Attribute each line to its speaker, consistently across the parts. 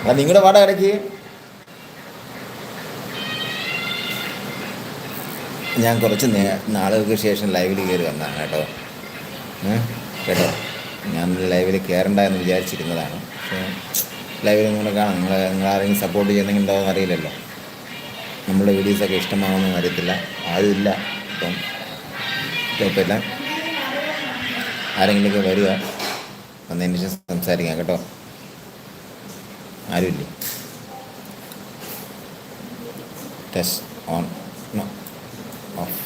Speaker 1: അല്ല നിങ്ങളുടെ പാടാ ഇടയ്ക്ക് ഞാൻ കുറച്ച് നാളുകൾക്ക് ശേഷം ലൈവിൽ കയറി വന്നതാണ് കേട്ടോ. കേട്ടോ. ഞാൻ ലൈവിൽ കയറണ്ട എന്ന് വിചാരിച്ചിരുന്നതാണ്. പക്ഷേ ലൈവിൽ നിങ്ങളെ കാണാം. നിങ്ങൾ നിങ്ങൾ ആരെങ്കിലും സപ്പോർട്ട് ചെയ്യുന്നെങ്കിലുണ്ടോ എന്ന് അറിയില്ലല്ലോ നമ്മുടെ വീഡിയോസൊക്കെ ഇഷ്ടമാകുമെന്ന് അറിയത്തില്ല ആരുമില്ല ഇപ്പം കുഴപ്പമില്ല. ആരെങ്കിലുമൊക്കെ വരിക. വന്നതിന് ശേഷം സംസാരിക്കാം കേട്ടോ. ആരുമില്ലേ ടെസ്റ്റ് ഓൺ നോ ഓഫ്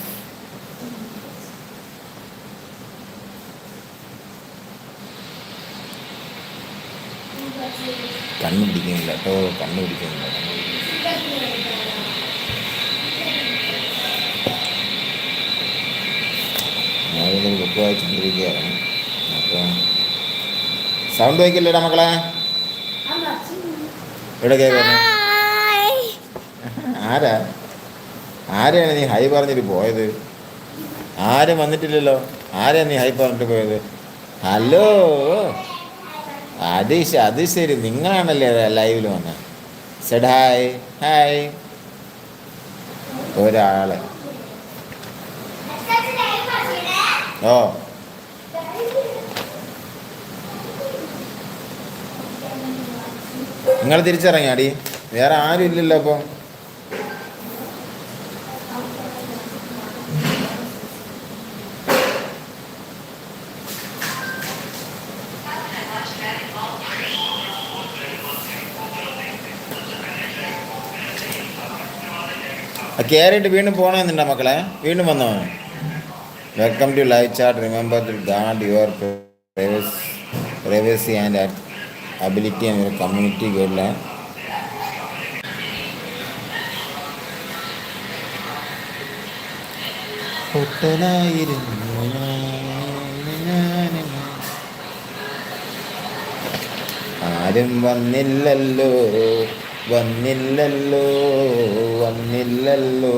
Speaker 1: കണ്ണു പിടിക്കുന്നില്ല കേട്ടോ കണ്ണു പിടിക്കുന്നില്ല ഞാനിതൊരു ബുക്ക് വായിച്ചുകൊണ്ടിരിക്കുകയാണ് അപ്പോൾ സൗണ്ട് വയ്ക്കില്ലേടാ മക്കളെ ഇവിടെ കേൾക്കുന്നു ആരാ? ആരെയാണ് നീ ഹൈ പറഞ്ഞിട്ട് പോയത്? ആരും വന്നിട്ടില്ലല്ലോ. ആരാ നീ ഹൈ പറഞ്ഞിട്ട് പോയത്? ഹലോ? അത് അത് ശരി. നിങ്ങളാണല്ലേ ലൈവിൽ വന്നത് സെഡ് ഹായ് ഹായ് ഒരാൾ. ഓ. നിങ്ങൾ തിരിച്ചിറങ്ങിയാടി. വേറെ ആരും ഇല്ലല്ലോ അപ്പോൾ കയറിയിട്ട് വീണ്ടും പോകണമെന്നുണ്ടോ മക്കളെ? വീണ്ടും വന്നോ? Welcome to live chat remember to guard your privacy and ability അങ്ങനെ കമ്മ്യൂണിറ്റി ഗൈഡ് ലൈൻ ആരും വന്നില്ലല്ലോ വന്നില്ലല്ലോ വന്നില്ലല്ലോ.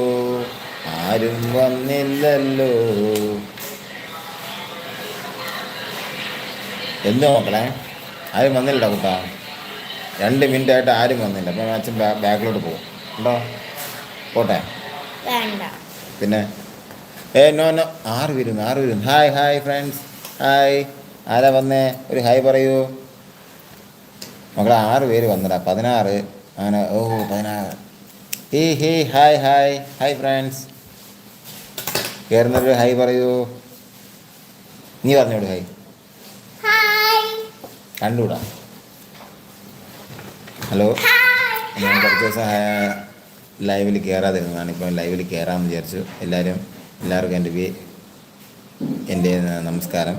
Speaker 1: ആരും വന്നില്ലല്ലോ. എന്തോ മക്കളെ? ആരും വന്നില്ല കുട്ടാ രണ്ട് മിനിറ്റ് ആയിട്ട് ആരും വന്നില്ല. അപ്പം അച്ഛൻ ബാക്കിലോട്ട് പോകും ഉണ്ടോ? പോട്ടെ. പിന്നെ ഏ നോ നോ. ആറ് വരുന്നു ആറ് വരുന്നു ഹായ് ഹായ് ഫ്രണ്ട്സ്. ഹായ്. ആരാ വന്നേ? ഒരു ഹായ് പറയൂ. മക്കളെ ആറ് പേര് വന്നടാ. പതിനാറ്. അങ്ങനെ ഓ പതിനാറ്. Hey hey hi hi. Hi friends. കയറുന്നൊരു hi പറയൂ. നീ പറഞ്ഞോട് ഹായ്. കണ്ടുകൂടാ ഹലോ. ഞാൻ കുറച്ച് ദിവസം ലൈവിൽ കയറാതിരുന്നതാണ് ഇപ്പം ലൈവിൽ കയറാമെന്ന് വിചാരിച്ചു. എല്ലാവരും എല്ലാവർക്കും എന്റെ വി എന്റെ നമസ്കാരം.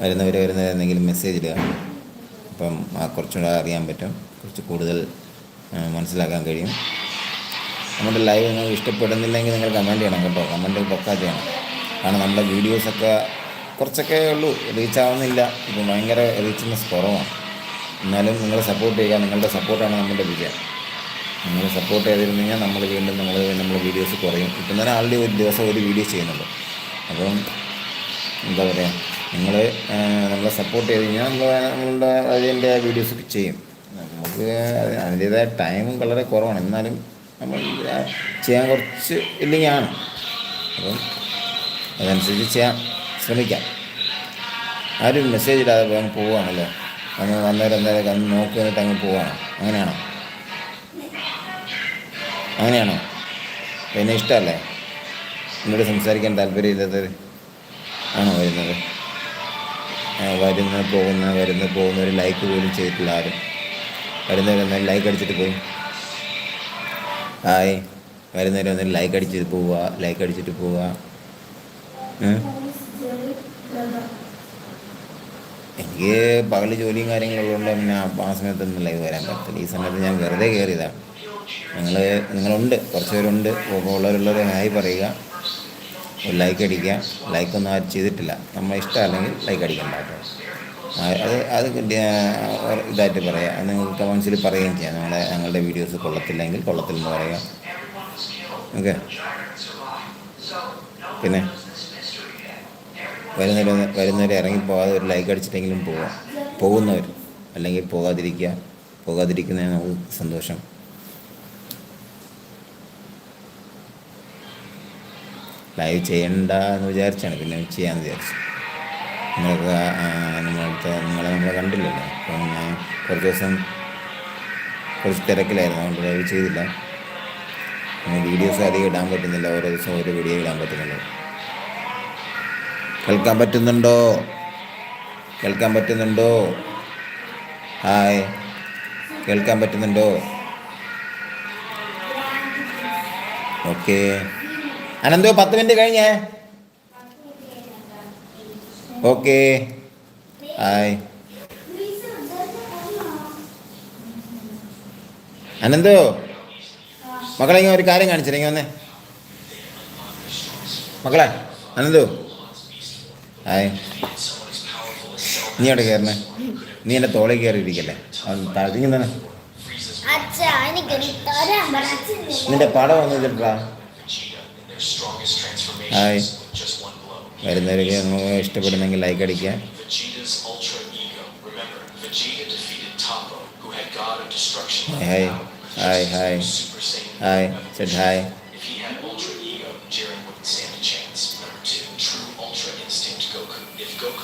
Speaker 1: വരുന്നവർ വരുന്നവർ എന്തെങ്കിലും മെസ്സേജ് ഇടുക. അപ്പം കുറച്ചുകൂടെ അറിയാൻ പറ്റും. കുറച്ച് കൂടുതൽ മനസ്സിലാക്കാൻ കഴിയും. നമ്മുടെ ലൈവ് നിങ്ങൾ ഇഷ്ടപ്പെടുന്നില്ലെങ്കിൽ നിങ്ങൾ കമന്റ് ചെയ്യണം കേട്ടോ. കമന്റ് പൊക്കാ ചെയ്യണം. കാരണം നമ്മുടെ വീഡിയോസൊക്കെ കുറച്ചൊക്കെ ഉള്ളൂ. റീച്ച് ആവുന്നില്ല. ഇപ്പം ഭയങ്കര റീച്ച്നെസ് കുറവാണ്. എന്നാലും നിങ്ങൾ സപ്പോർട്ട് ചെയ്യുക. നിങ്ങളുടെ സപ്പോർട്ടാണ് നമ്മുടെ വിജയം. നിങ്ങൾ സപ്പോർട്ട് ചെയ്തിരുന്നു കഴിഞ്ഞാൽ നമ്മൾ വീണ്ടും നമ്മൾ നമ്മൾ വീഡിയോസ് കുറയും. ഇപ്പം തന്നെ ആൾറെഡി ഒരു ദിവസം ഒരു വീഡിയോ ചെയ്യുന്നുണ്ട്. അപ്പം എന്താ പറയുക നിങ്ങൾ നമ്മളെ സപ്പോർട്ട് ചെയ്ത് കഴിഞ്ഞാൽ നമ്മൾ നമ്മളുടെ അതിന്റെ വീഡിയോസൊക്കെ ചെയ്യും. നമുക്ക് അതിന്റേതായ ടൈമും വളരെ കുറവാണ്. എന്നാലും നമ്മൾ ചെയ്യാൻ കുറച്ച് ഇല്ലെങ്കിൽ ആണ്. അപ്പം അതനുസരിച്ച് ചെയ്യാൻ ശ്രമിക്കാം. ആരും മെസ്സേജ് ഇടാതെ അങ്ങ് പോവുകയാണല്ലോ? അങ്ങ് അന്നേരം അന്നേരം അന്ന് നോക്കി അങ്ങ് പോവുകയാണ് അങ്ങനെയാണോ? അങ്ങനെയാണോ? എന്നെ ഇഷ്ടമല്ലേ? എന്നോട് സംസാരിക്കാൻ താല്പര്യമില്ലാത്തത് ആണോ വരുന്നത്? വരുന്ന പോകുന്ന വരുന്ന പോകുന്ന ഒരു ലൈക്ക് പോലും ചെയ്തിട്ടില്ല ആരും. വരുന്നവരൊന്നും ലൈക്ക് അടിച്ചിട്ട് പോയി. ഹായ് വരുന്നവരൊന്നും ലൈക്ക് അടിച്ചിട്ട് പോവുക ലൈക്ക് അടിച്ചിട്ട് പോവുക? എനിക്ക് പകൽ ജോലിയും കാര്യങ്ങളുള്ളതുകൊണ്ട് പിന്നെ ആ സമയത്ത് സമയത്തൊന്നും ലൈവ് വരാൻ പറ്റില്ല. ഈ സമയത്ത് ഞാൻ വെറുതെ കയറിയതാണ് നിങ്ങൾ നിങ്ങളുണ്ട് കുറച്ച് പേരുണ്ട്. ഉള്ളവരുള്ളവർ ഹായ് പറയുക. ഒരു ലൈക്ക് അടിക്കുക. ലൈക്കൊന്നും ആരും ചെയ്തിട്ടില്ല. നമ്മളെ ഇഷ്ടമല്ലെങ്കിൽ ലൈക്ക് അടിക്കണ്ട അത് അത് ഇതായിട്ട് പറയാം. അത് നിങ്ങൾക്ക് കമൻസിൽ പറയുകയും ചെയ്യാം. ഞങ്ങളുടെ ഞങ്ങളുടെ വീഡിയോസ് കൊള്ളത്തില്ലെങ്കിൽ കൊള്ളത്തില്ലെന്ന് പറയുക ഓക്കെ പിന്നെ? വരുന്നവർ വരുന്നവർ ഇറങ്ങിപ്പോകാതെ ഒരു ലൈക്ക് അടിച്ചിട്ടെങ്കിലും പോവാം പോകുന്നവർ. അല്ലെങ്കിൽ പോകാതിരിക്കുക. പോകാതിരിക്കുന്നതിന് നമുക്ക് സന്തോഷം. ലൈവ് ചെയ്യണ്ട എന്ന് വിചാരിച്ചാണ്. പിന്നെ ചെയ്യാമെന്ന് വിചാരിച്ചു. നിങ്ങളൊക്കെ നിങ്ങളുടെ നിങ്ങളെ നമ്മൾ കണ്ടില്ലല്ലോ. അപ്പം ഞാൻ കുറച്ച് ദിവസം കുറച്ച് തിരക്കിലായിരുന്നു. അതുകൊണ്ട് ലൈവ് ചെയ്തില്ല. വീഡിയോസ് അധികം ഇടാൻ പറ്റുന്നില്ല. ഓരോ ദിവസം ഓരോ വീഡിയോ ഇടാൻ പറ്റുന്നുള്ളൂ കേൾക്കാൻ പറ്റുന്നുണ്ടോ? കേൾക്കാൻ പറ്റുന്നുണ്ടോ? ഹായ്. കേൾക്കാൻ പറ്റുന്നുണ്ടോ? ഓക്കെ. അനന്തോ പത്ത് മിനിറ്റ് കഴിഞ്ഞേ. ഓക്കെ. ഹായ്. അനന്തോ മക്കളെ ഇങ്ങനെ ഒരു കാര്യം കാണിച്ചില്ലെങ്കിൽ വന്നേ. മക്കളെ അനന്തു. ഹായ് നീ അവിടെ കയറണേ? നീ എന്റെ തോളിൽ കയറി ഇരിക്കല്ലേ താഴ്ത്തിങ്ങി തന്നെ നിന്റെ പടം
Speaker 2: വന്നിട്ടാ
Speaker 1: ഹായ്. വരുന്നവർക്ക് നമുക്ക് ഇഷ്ടപ്പെടുന്നെങ്കിൽ ലൈക്ക് അടിക്കുക ഹായ് ഹായ്
Speaker 2: ഹായ് ഹായ് ചേട്ടാ defeated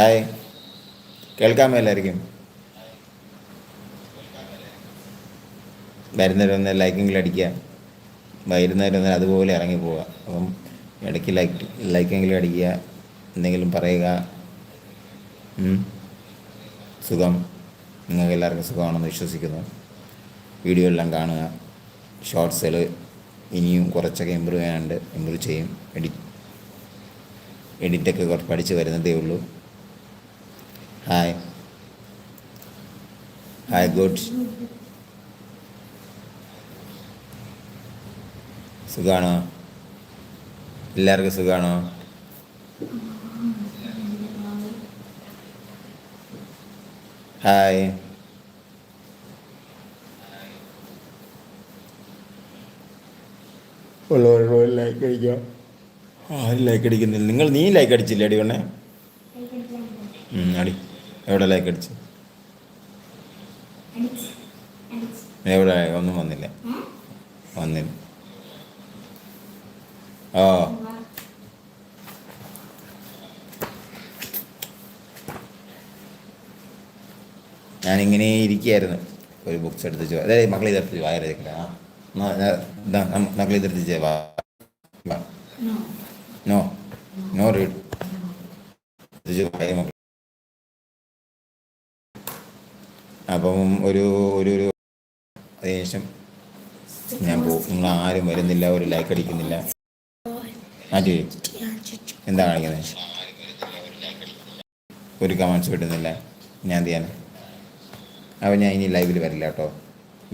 Speaker 1: ഹായ്. കേൾക്കാൻ മേലായിരിക്കും വരുന്നവരൊന്ന് ലൈക്കെങ്കിലും അടിക്കുക. വരുന്നവരൊന്ന് അതുപോലെ ഇറങ്ങി പോവുക. അപ്പം ഇടയ്ക്ക് ലൈക്ക് ലൈക്കെങ്കിലും അടിക്കുക. എന്തെങ്കിലും പറയുക. സുഖം. നിങ്ങൾക്ക് എല്ലാവർക്കും സുഖമാണെന്ന് വിശ്വസിക്കുന്നു. വീഡിയോ എല്ലാം കാണുക. ഷോർട്സുകൾ ഇനിയും കുറച്ചൊക്കെ ഇമ്പ്രൂവ് ചെയ്യാനുണ്ട്. ഇമ്പ്രൂവ് ചെയ്യും. എഡിറ്റ് എഡിറ്റൊക്കെ കുറച്ച് പഠിച്ച് വരുന്നതേ ഉള്ളൂ. ഹായ് ഹായ് ഗുഡ് സുഖാണോ? എല്ലാവർക്കും സുഖാണോ? ഹായ് ഉള്ളവർ ലൈക്ക് അടിക്കാം. ആരും ലൈക്ക് അടിക്കുന്നില്ല. നിങ്ങൾ നീ ലൈക്ക് അടിച്ചില്ലേ അടി കൊണ്ടേ അടി. എവിടെ ലൈക്ക് അടിച്ച്? എവിടെ? ഒന്നും വന്നില്ല. വന്നില്ല. ഓ ഞാനിങ്ങനെ ഇരിക്കുകയായിരുന്നു ഒരു ബുക്സ് എടുത്ത് അതെ മക്കളെ ഇതെടുത്ത് വായന മക്കളെ ഇതെടുത്ത് നോ നോ റീഡ് വായ അപ്പം ഒരു ഒരു ഒരു അതിനുശേഷം ഞാൻ പോകും നിങ്ങൾ ആരും വരുന്നില്ല ഒരു ലൈക്ക് അടിക്കുന്നില്ല. എന്താ കാണിക്കുന്നത് ഒരു കമൻസ് കിട്ടുന്നില്ല. ഞാൻ ചെയ്യാൻ അപ്പം ഞാൻ ഇനി ലൈവിൽ വരില്ല കേട്ടോ.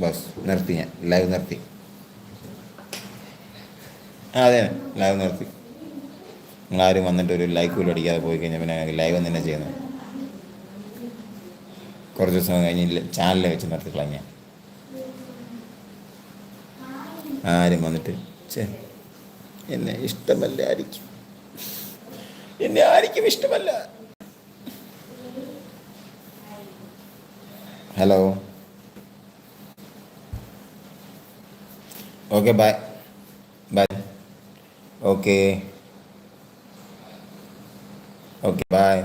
Speaker 1: ബസ് നിർത്തി ഞാൻ. ലൈവ് നിർത്തി. ആ അതെ ലൈവ് നിർത്തി. നിങ്ങളാരും വന്നിട്ട് ഒരു ലൈക്ക് പോലും അടിക്കാതെ പോയി കഴിഞ്ഞാൽ പിന്നെ ലൈവ് തന്നെ ചെയ്യുന്നത് കുറച്ച് ദിവസം കഴിഞ്ഞ് ചാനലിൽ വെച്ച് നിർത്തി കളഞ്ഞ ആരും വന്നിട്ട് ചേ എന്നെ ഇഷ്ടമല്ല ആയിരിക്കും എന്നെ ആയിരിക്കും ഇഷ്ടമല്ല. Hello. Okay bye. Bye. Okay. Okay bye.